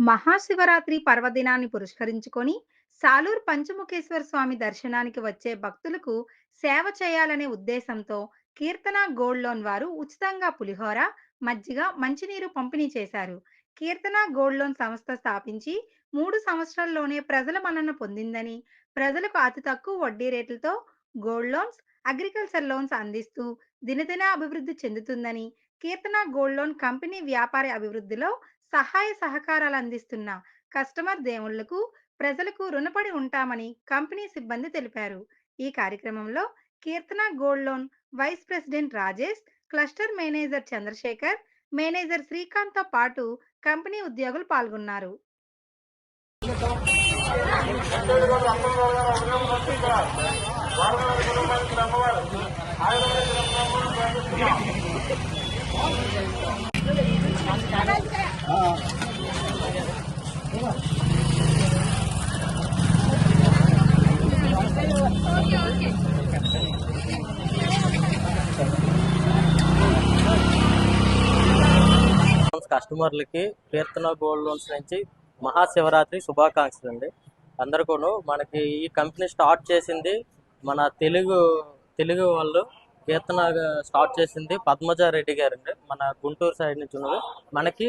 మహాశివరాత్రి పర్వదినాన్ని పురస్కరించుకొని సాలూర్ పంచముఖేశ్వర స్వామి దర్శనానికి వచ్చే భక్తులకు సేవ చేయాలనే ఉద్దేశంతో కీర్తన గోల్డ్ లోన్ వారు ఉచితంగా పులిహోర మజ్జిగ మంచినీరు పంపిణీ చేశారు. కీర్తన గోల్డ్ లోన్ సంస్థ స్థాపించి మూడు సంవత్సరాల్లోనే ప్రజల మన్నన పొందిందని ప్రజలకు అతి తక్కువ వడ్డీ రేట్లతో గోల్డ్ లోన్స్ అగ్రికల్చర్ లోన్స్ అందిస్తూ దినదిన అభివృద్ధి చెందుతుందని కీర్తన గోల్డ్ లోన్ కంపెనీ వ్యాపార అభివృద్ధిలో సహాయ సహకారాలు అందిస్తున్న కస్టమర్ దేవుళ్ళకు ప్రజలకు రుణపడి ఉంటామని కంపెనీ సిబ్బంది తెలిపారు. ఈ కార్యక్రమంలో Keerthana gold loan vice president Rajesh cluster manager Chandrasekhar manager శ్రీకాంత్తో పాటు కంపెనీ ఉద్యోగులు పాల్గొన్నారు. కస్టమర్లకి కీర్తన గోల్డ్ లోన్స్ నుంచి మహాశివరాత్రి శుభాకాంక్షలు అండి. అందరికూను మనకి ఈ కంపెనీ స్టార్ట్ చేసింది మన తెలుగు తెలుగు వాళ్ళు కీర్తన స్టార్ట్ చేసింది పద్మజారెడ్డి గారు అండి మన గుంటూరు సైడ్ నుంచి ఉన్నది. మనకి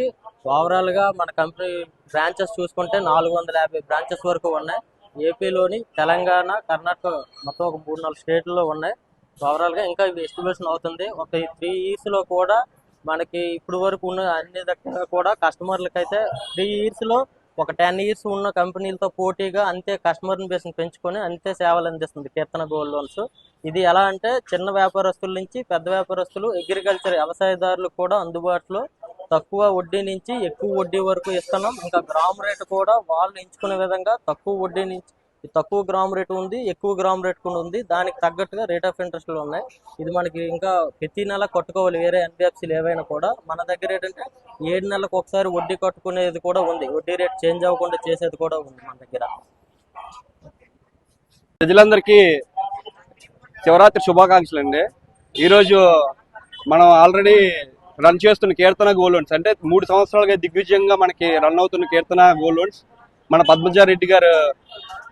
ఓవరాల్గా మన కంపెనీ బ్రాంచెస్ చూసుకుంటే నాలుగు వందల యాభై బ్రాంచెస్ వరకు ఉన్నాయి. ఏపీలోని తెలంగాణ కర్ణాటక మొత్తం ఒక మూడు నాలుగు స్టేట్లో ఉన్నాయి. ఓవరాల్గా ఇంకా ఇవి ఎస్టిమేషన్ అవుతుంది. ఒక త్రీ ఇయర్స్లో కూడా మనకి ఇప్పుడు వరకు ఉన్న అన్ని దగ్గర కూడా కస్టమర్లకు అయితే త్రీ ఇయర్స్లో ఒక టెన్ ఇయర్స్ ఉన్న కంపెనీలతో పోటీగా అంతే కస్టమర్ బేస్ పెంచుకొని అంతే సేవలు అందిస్తుంది కీర్తన గోల్డ్ లోన్స్. ఇది ఎలా అంటే చిన్న వ్యాపారస్తుల నుంచి పెద్ద వ్యాపారస్తులు అగ్రికల్చర్ వ్యవసాయదారులు కూడా అందుబాటులో తక్కువ వడ్డీ నుంచి ఎక్కువ వడ్డీ వరకు ఇస్తున్నాం. ఇంకా గ్రామ్ రేట్ కూడా వాళ్ళు ఎంచుకునే విధంగా తక్కువ వడ్డీ నుంచి తక్కువ గ్రామ్ రేట్ ఉంది ఎక్కువ గ్రామ్ రేట్ కూడా ఉంది. దానికి తగ్గట్టుగా రేట్ ఆఫ్ ఇంట్రెస్ట్లు ఉన్నాయి. ఇది మనకి ఇంకా ప్రతి నెల కట్టుకోవాలి వేరే ఎన్బిఎఫ్సీలు ఏవైనా కూడా. మన దగ్గర ఏంటంటే ఏడు నెలలకు ఒకసారి వడ్డీ కట్టుకునేది కూడా ఉంది. వడ్డీ రేట్ చేంజ్ అవ్వకుండా చేసేది కూడా ఉంది మన దగ్గర. ప్రజలందరికీ శివరాత్రి శుభాకాంక్షలు అండి ఈరోజు మనం ఆల్రెడీ రన్ చేస్తున్న కీర్తన గోల్డ్ లోన్స్. అంటే మూడు సంవత్సరాలుగా దిగ్విజయంగా మనకి రన్ అవుతున్న కీర్తన గోల్డ్ లోన్స్. మన పద్మజారెడ్డి గారు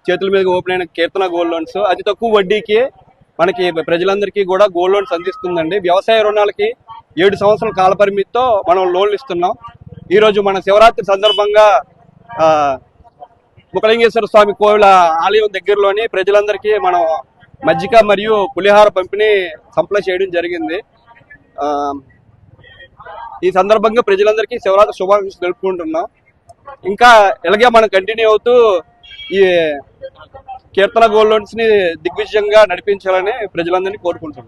చేతుల మీద ఓపెన్ అయిన కీర్తన గోల్డ్ లోన్స్. అతి తక్కువ వడ్డీకి మనకి ప్రజలందరికీ కూడా గోల్డ్ లోన్స్ అందిస్తుందండి. వ్యవసాయ రుణాలకి ఏడు సంవత్సరాల కాల పరిమితితో మనం లోన్లు ఇస్తున్నాం. ఈరోజు మన శివరాత్రి సందర్భంగా ముఖలింగేశ్వర స్వామి కోవిల ఆలయం దగ్గరలోని ప్రజలందరికీ మనం మజ్జిగ మరియు పులిహార పంపిణీ సప్లై చేయడం జరిగింది. ఈ సందర్భంగా ప్రజలందరికీ శివరాత్రి శుభాకాంక్షలు తెలుపుకుంటున్నాం. ఇంకా ఇలాగే మనం కంటిన్యూ అవుతూ ఈ కీర్తన గోల్డ్ లోన్స్ని దిగ్విజయంగా నడిపించాలని ప్రజలందరినీ కోరుకుంటున్నాం.